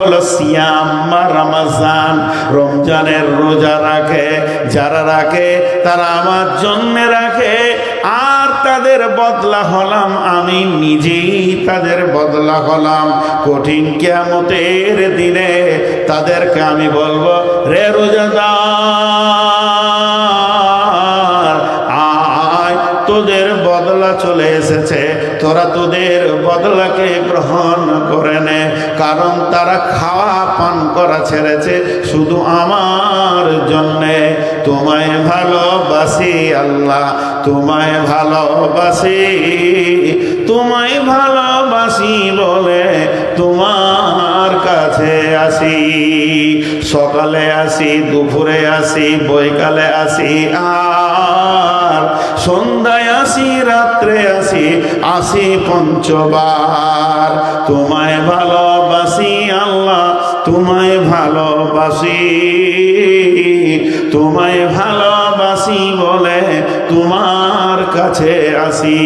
হলো রমজানের রোজা রাখে, যারা রাখে, তারা আমার জন্য রাখে। আর তাদের বদলা হলাম আমি, নিজেই তাদের বদলা হলাম। কঠিন কেমতের দিনে তাদেরকে আমি বলব, রে রোজাদার, আয়, তোদের বদলা চলে এসেছে। তোরা তোদের বদলাকে গ্রহণ করে নে। কারণ তারা খাওয়া পান করা ছেড়েছে শুধু আমার জন্যে। তোমায় ভালোবাসি আল্লাহ, তোমায় ভালোবাসি তোমায় ভালোবাসি বলে তোমার কাছে আসি। সকালে আসি, দুপুরে আসি, বৈকালে আসি আর সন্ধ্যায় আসি, রাত্রে আসি আসি পঞ্চবার। তোমায় ভালোবাসি, আল্লাহ, তোমায় ভালোবাসি। তোমায় ভালোবাসি বলে তোমার কাছে আসি।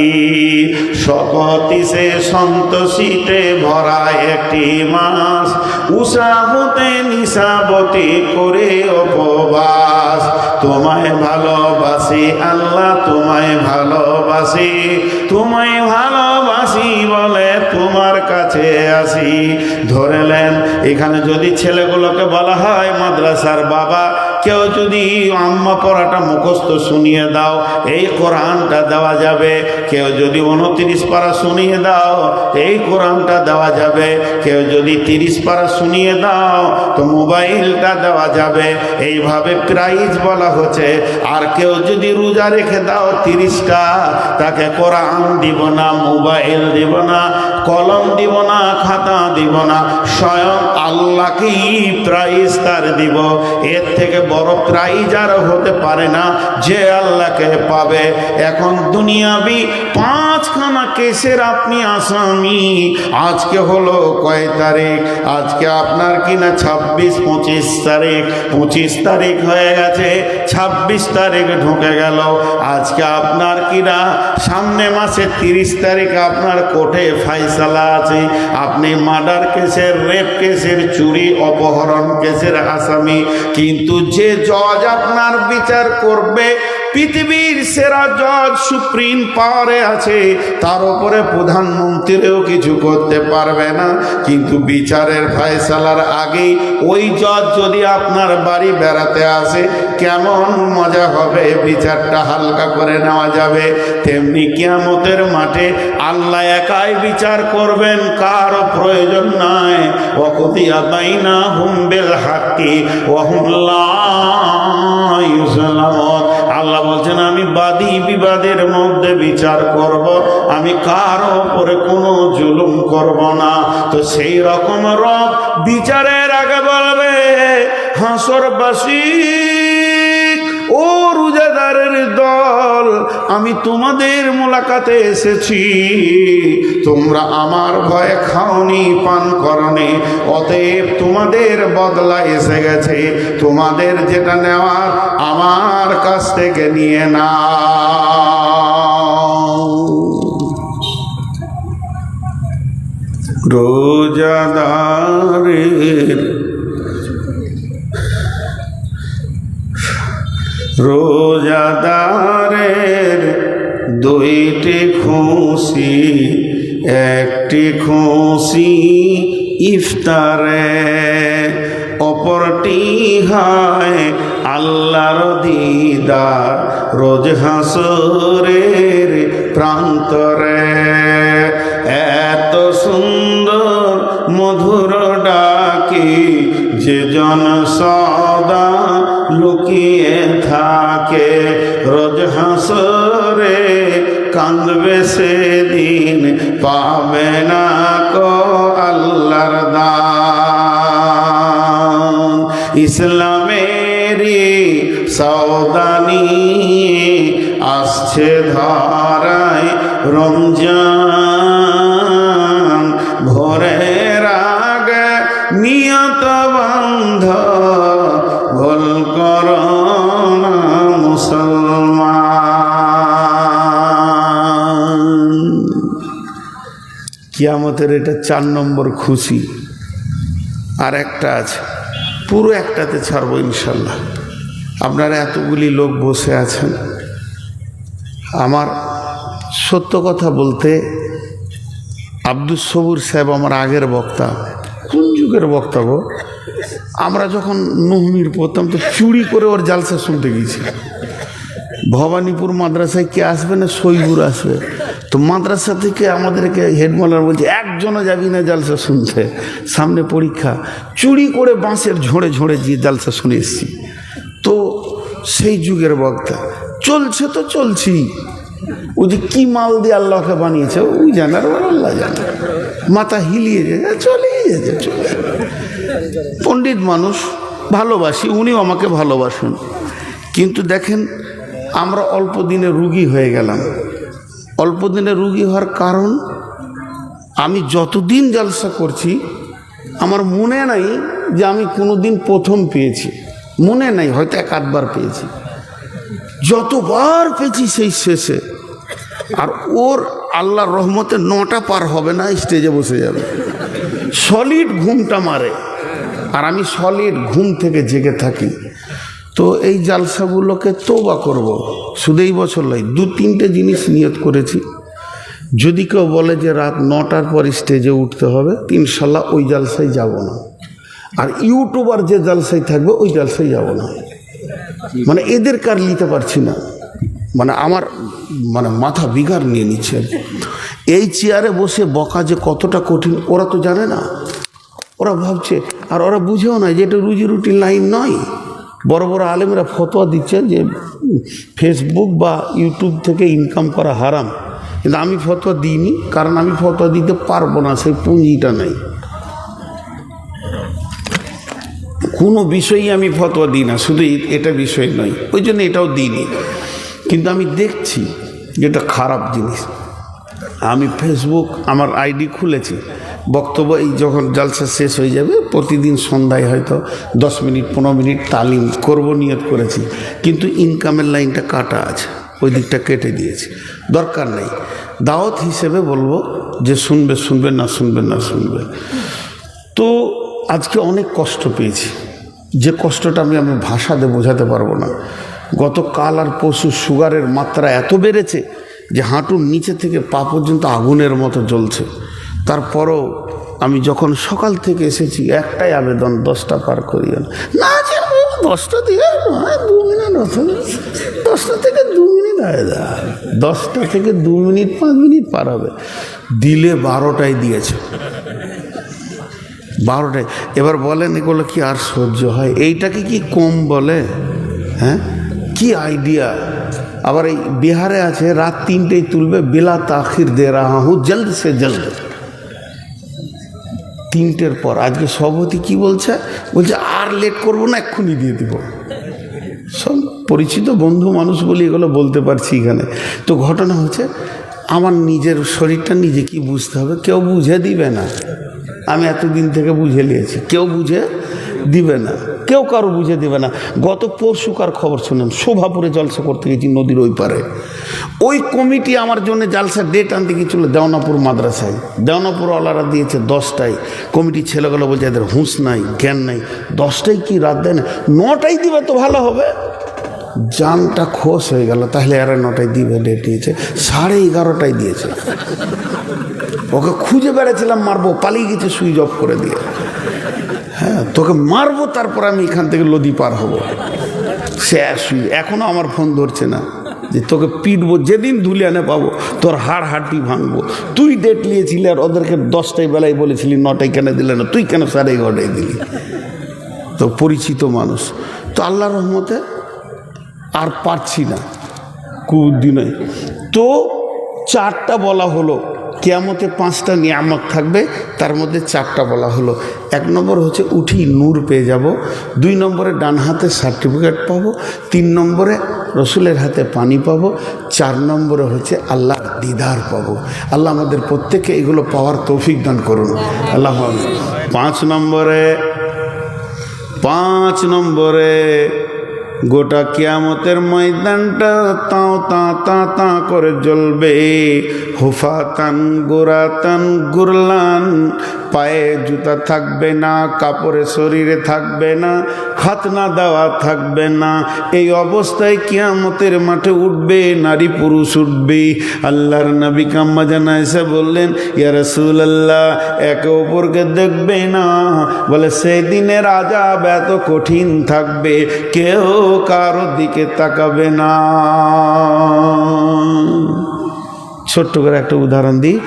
শকতিসে সন্তোষিতে ভরা একটি মাস। উষা হতে নিশাবতী করে উপবাস তোমায় ভালোবাসি, আল্লাহ তোমায় ভালোবাসি। তোমায় ভালোবাসি বলে তোমার কাছে আসি। ধরেলেন এখানে যদি ছেলেগুলোকে বলা হয় মাদ্রাসার বাবা কেউ যদি আম্মা পড়াটা মুখস্থ শুনিয়ে দাও, এই কোরআনটা দেওয়া যাবে। কেউ যদি উনত্রিশ পারা শুনিয়ে দাও, এই কোরআনটা দেওয়া যাবে। কেউ যদি তিরিশ পারা শুনিয়ে দাও, তো মোবাইলটা দেওয়া যাবে। এইভাবে প্রাইজ বলা হচ্ছে। আর কেউ যদি রোজা রেখে দাও তিরিশটা, তাকে কোরআন দিব না, মোবাইল দিব না। কলম দিব না, খাতা দিব না, স্বয়ং আল্লাহকেই প্রাইজ তার দিব। এর থেকে বড় প্রাইজ আর হতে পারে না, যে আল্লাহকে পাবে। এখন দুনিয়াবি পাঁচখানা কেসের আপনি আসামি। আজকে হলো কয় তারিখ? আজকে আপনার কিনা ছাব্বিশ, পঁচিশ তারিখ। পঁচিশ তারিখ হয়ে গেছে, ছাব্বিশ তারিখ ঢুকে গেল। আজকে আপনার কিনা সামনে মাসে তিরিশ তারিখ আপনার কোর্টে ফাইসালা আছে। আপনি মার্ডার কেসের, রেপ কেসের, চুরি, অপহরণ কেসের আসামি। কিন্তু যে জজ আপনার বিচার করবে পৃথিবীর সেরা জজ সুপ্রিম পাওয়ারে আছে, তার উপরে প্রধানমন্ত্রীও কিছু করতে পারবে না। কিন্তু বিচারের ফয়সালার আগেই ওই জজ যদি আপনার বাড়ি বেড়াতে আসে, কেমন মজা হবে? বিচারটা হালকা করে নেওয়া যাবে। তেমনি কিয়ামতের মাঠে আল্লাহ একাই বিচার করবেন কারও প্রয়োজন নাই। ওকুতিয়া বাইনা হুমবেল হাক্কি ওহুল্লাহ আল্লাহ বলছেন, আমি বাদী বিবাদের মধ্যে বিচার করব, আমি কারও উপরে কোনো জুলুম করব না। তো সেই রকম রব বিচারের আগে বলবে, হাসরবাসী ও রোজাদারের দল আমি তোমাদের মোলাকাতে এসেছি। তোমরা আমার ভয়ে খাওনি, পান করনি, অতএব তোমাদের বদলা এসে গেছে। তোমাদের যেটা নেওয়ার আমার কাছ থেকে নিয়ে না রোজাদারের রোজাদারের দুইটি খুশি, একটি খুশি ইফতারে, অপরটি হয় আল্লাহর দিদার রোজ হাসরের প্রান্তরে। এত সুন্দর মধুর ডাকি যে জন সদা লুকিয়ে থাকে। রোজ হাসরে কান্দবে সেদিন, পাবে না কো আল্লাহর দান। ইসলামেরই সৌদানি আসছে ধরায় রমজান। কিয়ামতের এটা চার নম্বর খুশি। আর একটা আছে, পুরো একটাতে ছাড়বো ইনশাল্লাহ। আপনারা এতগুলি লোক বসে আছেন। আমার সত্য কথা বলতে আব্দুল সবুর সাহেব আমার আগের বক্তা। কোন যুগের বক্তা গো? আমরা যখন নহমির পড়তাম তো চুরি করে ওর জালসা শুনতে গেছি ভবানীপুর মাদ্রাসায় কে আসবে না সইগুর আসবে? তো মাদ্রাসা থেকে আমাদেরকে হেডমালার বলছে, একজনও যাবি না জালসা শুনতে? সামনে পরীক্ষা। চুরি করে বাঁশের ঝোড়ে ঝোড়ে গিয়ে জালসা শুনে এসছি। তো সেই যুগের বক্তা। চলছে তো চলছি ও যে কী মাল দিয়ে আল্লাহকে বানিয়েছে, ওই জানার আল্লাহ জানে। মাথা হিলিয়ে যায় চলে যেতে, চলে পণ্ডিত মানুষ ভালোবাসি, উনিও আমাকে ভালোবাসেন। কিন্তু দেখেন, আমরা অল্প দিনে রুগী হয়ে গেলাম। অল্প দিনে রুগী হওয়ার কারণ, আমি যতদিন জালসা করছি, আমার মনে নাই যে আমি কোনো দিন প্রথম পেয়েছি। মনে নাই, হয়তো এক আধবার পেয়েছি। যতবার পেয়েছি সেই শেষে। আর ওর আল্লাহর রহমতে নটা পার হবে না, স্টেজে বসে যাবে। সলিড ঘুমটা মারে। আর আমি সলিড ঘুম থেকে জেগে থাকি। তো এই জালসাগুলোকে তোবা করব। শুধু এই বছর নয়, দু তিনটে জিনিস নিয়ত করেছি। যদি কেউ বলে যে রাত নটার পর স্টেজে উঠতে হবে, ইনশাল্লাহ ওই জালসায় যাব না। আর ইউটিউবার যে জালসায় থাকবে, ওই জালসায় যাব না। মানে এদের কার নিতে পারছি না। মানে আমার মানে মাথা বিগার নিয়ে নিচ্ছে। এই চেয়ারে বসে বকা যে কতটা কঠিন, ওরা তো জানে না। ওরা ভাবছে, আর ওরা বুঝেও না যে এটা রুজি রুটির লাইন নয়। বড় বড় আলেমরা ফতোয়া দিচ্ছেন যে ফেসবুক বা ইউটিউব থেকে ইনকাম করা হারাম। কিন্তু আমি ফতোয়া দিইনি, কারণ আমি ফতোয়া দিতে পারব না, সেই পুঁজিটা নেই। কোনো বিষয়ই আমি ফতোয়া দিই না, শুধু এটা বিষয় নয়, ওই জন্য এটাও দিইনি। কিন্তু আমি দেখছি যেটা খারাপ জিনিস। আমি ফেসবুক আমার আইডি খুলেছি। বক্তব্য এই যখন জালসা শেষ হয়ে যাবে, প্রতিদিন সন্ধ্যায় হয়তো দশ মিনিট, পনেরো মিনিট তালিম করব, নিয়ত করেছি। কিন্তু ইনকামের লাইনটা কাটা আছে, ওই দিকটা কেটে দিয়েছি। দরকার নেই। দাওয়াত হিসেবে বলব যে শুনবে শুনবে, না শুনবে না শুনবে। তো আজকে অনেক কষ্ট পেয়েছি। যে কষ্টটা আমি আমি ভাষা দিয়ে বোঝাতে পারব না। গতকাল আর পশু সুগারের মাত্রা এত বেড়েছে যে হাঁটুর নিচে থেকে পা পর্যন্ত আগুনের মতো জ্বলছে। তারপরও আমি যখন সকাল থেকে এসেছি, একটাই আবেদন, দশটা পার করিও না। দশটা দিয়ে দু মিনিট দশটা থেকে দু মিনিট হয়ে যায়। দশটা থেকে দু মিনিট, পাঁচ মিনিট পার হবে। দিলে বারোটায় দিয়েছে। বারোটায় এবার বলেন, এগুলো কি আর সহ্য হয়? এইটাকে কি কম বলে? হ্যাঁ? কি আইডিয়া আবার এই বিহারে আছে, রাত তিনটেই তুলবে বেলা তাখির দে রাহা জলদ সে জলদ। তিনটের পর। আজকে সভাপতি কি বলছে? বলছে, আর লেট করব না, এক্ষুনি দিয়ে দিব। সব পরিচিত বন্ধু মানুষ বলি এগুলো বলতে পারছি এখানে। তো ঘটনা হচ্ছে, আমার নিজের শরীরটা নিজে কি বুঝতে হবে? কেউ বুঝে দিবে না। আমি এতদিন থেকে বুঝে নিয়েছি। কেউ বুঝে দিবে না। কেউ কারও বুঝে দিবে না। গত পরশুকার খবর শুনেন শোভাপুরে জলসা করতে গেছি নদীর ওই পারে। ওই কমিটি আমার জন্য জালসা ডেট আনতে গিয়েছিল দেওনাপুর মাদ্রাসায়। দেওনাপুর ওলারা দিয়েছে দশটায়। কমিটির ছেলেগুলো বলছে, এদের হুঁশ নাই, জ্ঞান নাই। দশটায় কি রাত দেয় না? নটায় দিবে তো ভালো হবে। জানটা খোশ হয়ে গেল, তাহলে এরা নটায় দিবে ডেট দিয়েছে সাড়ে এগারোটায় দিয়েছে। ওকে খুঁজে বেড়াচ্ছিলাম, মারবো, পালিয়ে গেছে, সুইচ অফ করে দিয়ে। হ্যাঁ তোকে মারবো, তারপর আমি এখান থেকে লদি পার হব। সে সুই এখনও আমার ফোন ধরছে না। যে তোকে পিটবো, যেদিন ধুলিয়ানে পাবো, তোর হাড় হাড্ডি ভাঙবো। তুই ডেট নিয়েছিলি আর ওদেরকে দশটায় বেলায় বলেছিলি, নটায় কেন দিলে না, তুই কেন সাড়ে এগারোটায় দিলি? তো পরিচিত মানুষ। তো আল্লাহ রহমতে আর পারছি না। কুদিনে তো চারটা বলা হলো। কেয়ামতে পাঁচটা নিয়ামত থাকবে, তার মধ্যে চারটা বলা হলো। এক নম্বর হচ্ছে উঠি নূর পেয়ে যাব, দুই নম্বরে ডান হাতে সার্টিফিকেট পাবো, তিন নম্বরে রসুলের হাতে পানি পাবো, চার নম্বরে হচ্ছে আল্লাহ দিদার পাবো। আল্লাহ আমাদের প্রত্যেকে এগুলো পাওয়ার তৌফিক দান করুন। আল্লাহ পাঁচ নম্বরে পাঁচ নম্বরে গোটা কিয়ামতের ময়দানটা তাও তা তা করে জ্বলবে। হুফাতান, গোরাতান, গুরলান। পায়ে জুতা থাকবে না, কাপড়ে শরীরে থাকবে না, খাতনা দেওয়া থাকবে না। এই অবস্থায় কিয়ামতের মাঠে উঠবে, নারী পুরুষ উঠবে। আল্লাহর নবী কাম্মা জানা এসে বললেন, ইয়া রসুল আল্লাহ একে অপরকে দেখবে না। বলে সেই দিনের এত কঠিন থাকবে, কেউ কারও দিকে তাকাবে না। ছোট্ট করে একটা উদাহরণ দিই।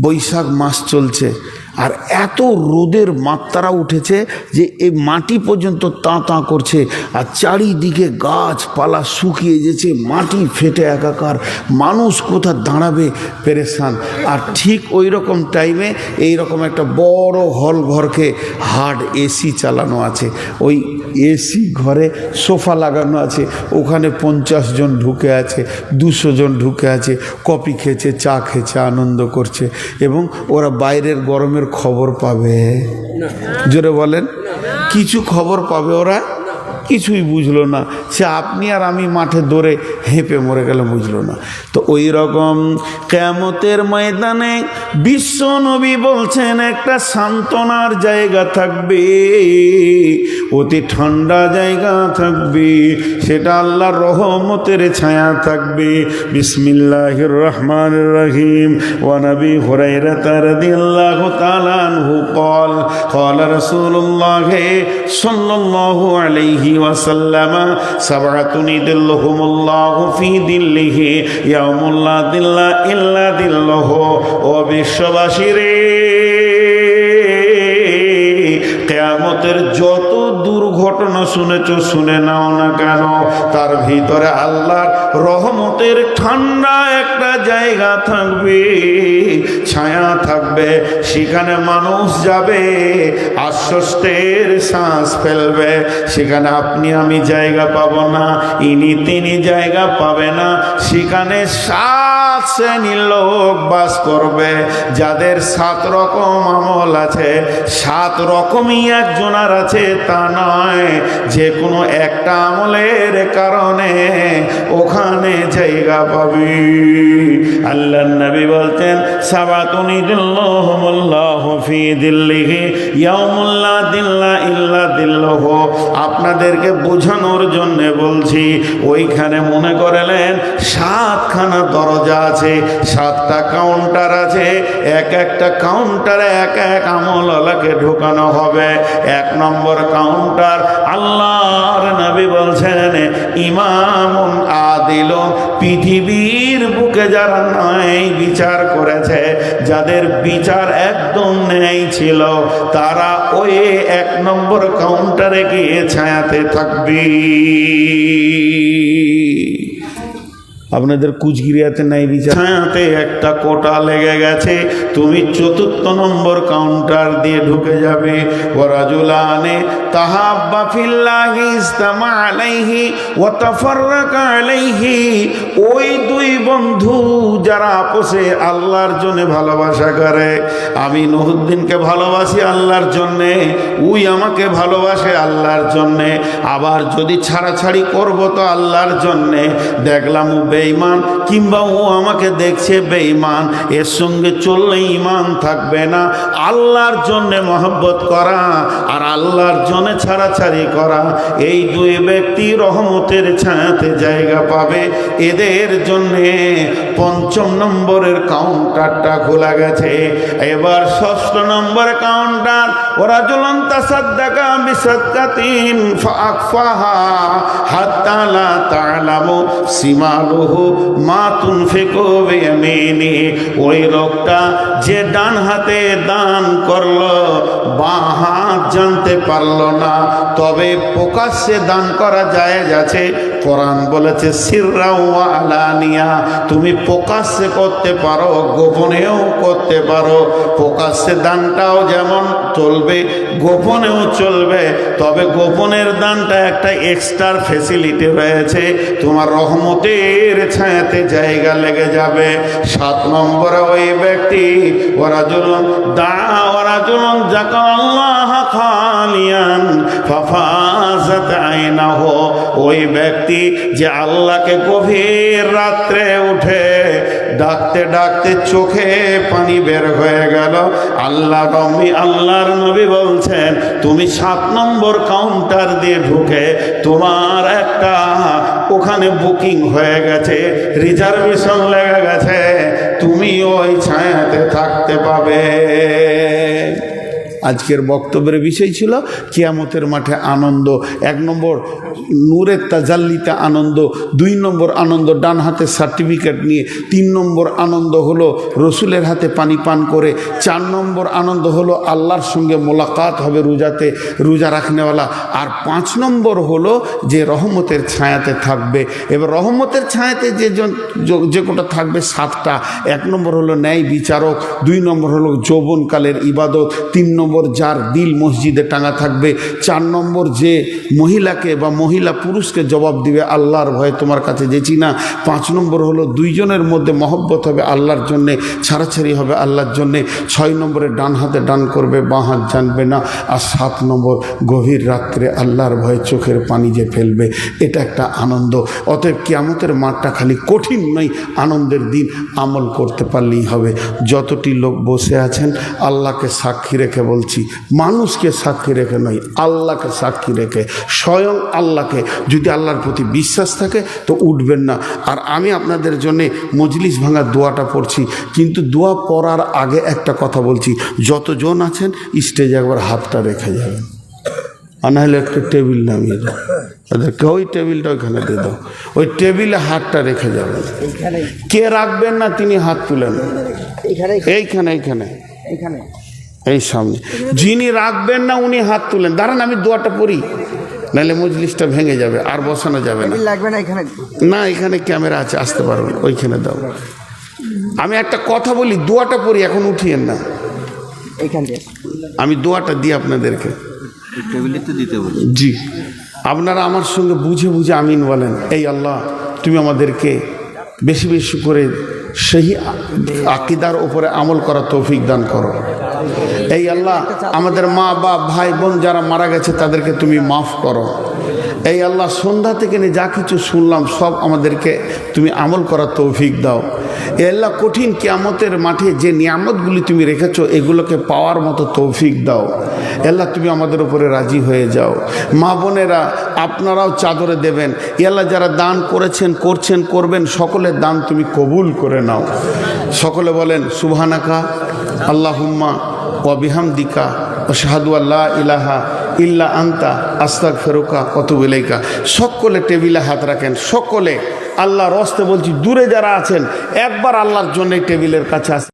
বৈশাখ মাস চলছে। আর এত রোদের মাত্রা উঠেছে যে এই মাটি পর্যন্ত তাঁ তাঁ করছে। আর চারিদিকে গাছপালা শুকিয়ে যেছে, মাটি ফেটে একাকার। মানুষ কোথা দাঁড়াবে? পেরেশান। আর ঠিক ওই রকম টাইমে এই রকম একটা বড় হল ঘরকে হার্ড এসি চালানো আছে। ওই এসি ঘরে সোফা লাগানো আছে। ওখানে পঞ্চাশ জন ঢুকে আছে, দুশো জন ঢুকে আছে, কফি খেয়েছে, চা খেয়েছে, আনন্দ করছে। এবং ওরা বাইরের গরমের খবর পাবে? জোরে বলেন। কিছু খবর পাবে ওরা? কিছুই বুঝলো না সে আপনি আর আমি মাঠে দৌড়ে হেঁপে মরে গেলে বুঝলো না তো ওই রকম কেমতের ময়দানে বিশ্ব নবী বলছেন একটা সান্ত্বনার জায়গা থাকবে অতি ঠান্ডা জায়গা থাকবে সেটা আল্লাহর রহমতের ছায়া থাকবে বিসমিল্লাহির রহমান রহিম ওয়ানবী হুরাইরাতা রাদিয়াল্লাহু তাআলা আনহু قال قال رسول الله صلى الله عليه وسلم سبعة يدلهم الله في ظله يوم لا ظل إلا ظله ও বিশ্ববাসী রে কেয়ামতের যত দুর্ঘটনা শুনেছ, শুনে নাও না কেন? তার ভিতরে আল্লাহর রহমতের ঠান্ডা একটা জায়গা থাকবে, ছায়া থাকবে, সেখানে মানুষ যাবে, আশ্বস্তের শ্বাস ফেলবে। সেখানে আপনি আমি জায়গা পাব না, ইনি তিনি জায়গা পাবে না। সেখানে সাত শ্রেণির লোক বাস করবে, যাদের সাত রকম আমল আছে, সাত রকমই একজনার আছে তা নয়। যে কোনো একটা আমলের কারণে ওখানে জায়গা পাবি। আল্লাহ নবী বলতেন সাবাতুনিদুল্লাহ ফি দিল্লিহি ইয়াউমুল্লাহ দিল্লা ইল্লা দিল্লাহ। আপনাদেরকে বোঝানোর জন্য বলছি, ওইখানে মনে করলেন সাতখানা দরজা আছে, সাতটা কাউন্টার আছে, এক একটা কাউন্টারে এক এক আমলাকে ঢোকানো হবে। এক নম্বর কাউন্টার আল্লাহর নবী বলছেন, ইমামুন আদিল পৃথিবীর বুকে যারা ন্যায় বিচার করেছে, যাদের বিচার একদম ন্যায় ছিল, তারা ওই এক নম্বর কাউন্টারে গিয়ে ছায়াতে আপনাদের কুচগিরিয়াতে নাই একটা কোটা লেগে গেছে, তুমি চতুর্থ নম্বর কাউন্টার দিয়ে ঢুকে যাবে। ওরাজুলানে তাহাব্বা ফিল্লাহি ইস্তামা আলাইহি ওয়া আলাইহি। ওই দুই বন্ধু যারা আপোষে আল্লাহর জন্য ভালোবাসা করে, আমি নহুদ্দিনকে ভালোবাসি আল্লাহর জন্যে, উই আমাকে ভালোবাসে আল্লাহর জন্যে। আবার যদি ছাড়াছাড়ি করব তো আল্লাহর জন্যে। দেখলাম ও বেঈমান, কিংবা ও আমাকে দেখছে বেঈমান, এর সঙ্গে চললে ইমান থাকবে না। আল্লাহর জন্যে মহব্বত করা আর আল্লাহর জন্যে ছাড়াছাড়ি করা। এই দুই ব্যক্তি রহমতের ছায়াতে জায়গা পাবে। এদের জন্যে পঞ্চম নম্বরের কাউন্টারটা খোলা গেছে। এবার ষষ্ঠ নম্বর কাউন্টার ওরা জ্বলন্ত সাদ্দাকা বিসদ্দাতিন ফাকফাহা হাত্তা লা তালামু সিমালুহু মা তুনফিকু ওই লোকটা যে ডান হাতে দান করল, বাঁ হাত জানতে পারল না। তবে প্রকাশ্যে দান করা যায় যাচ্ছে কোরআন বলেছে, সিররা ওয়া আলানিয়া তুমি প্রকাশ্যে করতে পারো, গোপনেও করতে পারো। প্রকাশ্যে দানটাও যেমন চলবে, গোপনেও চলবে। তবে গোপনের দানটা একটা এক্সট্রা ফেসিলিটি রয়েছে। তোমার রহমতের ছায়াতে জায়গা লেগে যাবে। সাত নম্বরে ওই ব্যক্তি ওরা জুলুন দা ওরা জুলুন যাকা আল্লাহ আইনাহ। ওই ব্যক্তি যে আল্লাহকে গভীর রাত্রে উঠে ডাকতে ডাকতে চোখে পানি বের হয়ে গেল। আল্লাহ আল্লাহর নবী বলছেন, তুমি সাত নম্বর কাউন্টার দিয়ে ঢুকে তোমার একটা ওখানে বুকিং হয়ে গেছে রিজার্ভেশন লেগে গেছে। তুমি ওই ছায়াতে থাকতে পাবে। আজকের বক্তব্যের বিষয় ছিল, কিয়ামতের মাঠে আনন্দ, এক নম্বর নূরের তাজাল্লিতে আনন্দ, দুই নম্বর আনন্দ ডান হাতে সার্টিফিকেট নিয়ে, তিন নম্বর আনন্দ হলো রসুলের হাতে পানি পান করে, চার নম্বর আনন্দ হলো আল্লাহর সঙ্গে মোলাকাত হবে রোজাতে, রোজা রাখনেওয়ালা, আর পাঁচ নম্বর হলো যে রহমতের ছায়াতে থাকবে। এবার রহমতের ছায়াতে যে যে কোটা থাকবে সাতটা, এক নম্বর হলো ন্যায় বিচারক, দুই নম্বর হলো যৌবনকালের ইবাদত, তিন নম্বর যার দিল মসজিদে টাঙা থাকবে, চার নম্বর যে মহিলাকে বা মহিলা পুরুষকে জবাব দিবে, আল্লাহর ভয়ে তোমার কাছে যেছি না। পাঁচ নম্বর হলো দুইজনের মধ্যে মহব্বত হবে আল্লাহর জন্যে, ছাড়াছাড়ি হবে আল্লাহর জন্যে। ছয় নম্বরে ডান হাতে ডান করবে, বাঁ হাত জানবে না। আর সাত নম্বর, গভীর রাত্রে আল্লাহর ভয়ে চোখের পানি যে ফেলবে, এটা একটা আনন্দ। অতএব কিয়ামতের মাঠটা খালি কঠিন নয়, আনন্দের দিন আমল করতে পারলেই হবে। যতটি লোক বসে আছেন, আল্লাহকে সাক্ষী রেখে বলছি মানুষকে সাক্ষী রেখে নয় আল্লাহকে সাক্ষী রেখে। স্বয়ং আল্লাহকে যদি আল্লাহর প্রতি বিশ্বাস থাকে তো উঠবেন না। আর আমি আপনাদের জন্য মজলিস ভাঙার দোয়াটা পড়ছি কিন্তু দোয়া পড়ার আগে একটা কথা বলছি যতজন আছেন স্টেজে একবার হাতটা রেখে যাবেন। আর নাহলে একটা টেবিল নামিয়ে দাও। তাদেরকে ওই টেবিলটা ওইখানে দিয়ে দাও। ওই টেবিলে হাতটা রেখে যাবেন। কে রাখবেন না তিনি হাত তুলেন এইখানে। এইখানে এইখানে। এইখানে। এই সামনে। যিনি রাখবেন না উনি হাত তুলেন। দাঁড়ান আমি দোয়াটা পড়ি। নাহলে মজলিসটা ভেঙে যাবে আর বসানো যাবে না। লাগবে না এখানে? না এখানে ক্যামেরা আছে আসতে পারবেন ওইখানে দাও। আমি একটা কথা বলি দোয়াটা পড়ি এখন উঠিয়েন না। আমি দোয়াটা দিই আপনাদেরকে। জি। আপনারা আমার সঙ্গে বুঝে বুঝে আমিন বলেন। এই আল্লাহ তুমি আমাদেরকে বেশি বেশি করে সেই আকিদার ওপরে আমল করা তৌফিক দান করো। এই আল্লাহ, আমাদের মা, বাপ, ভাই, বোন যারা মারা গেছে, তাদেরকে তুমি মাফ করো। এই আল্লাহ, সন্ধ্যা থেকে নিয়ে যা কিছু শুনলাম, সব আমাদেরকে তুমি আমল করার তৌফিক দাও। এ আল্লাহ, কঠিন কিয়ামতের মাঠে যে নিয়ামতগুলি তুমি রেখেছো, এগুলোকে পাওয়ার মতো তৌফিক দাও। আল্লাহ, তুমি আমাদের উপরে রাজি হয়ে যাও। মা বোনেরা, আপনারাও চাদরে দেবেন। আল্লাহ, যারা দান করেছেন, করছেন, করবেন, সকলের দান তুমি কবুল করে নাও। সকলে বলেন, সুবহানাকা, আল্লাহুম্মা ও বিহামদিকা ও শাহাদু আল্লাহ ইলাহা ইল্লা আন্তা আস্তাক ফেরুকা অতুবিলেকা সকলে টেবিলে হাত রাখেন, সকলে। আল্লাহর অস্তে বলছি, দূরে যারা আছেন, একবার আল্লাহর জন্যে টেবিলের কাছে আস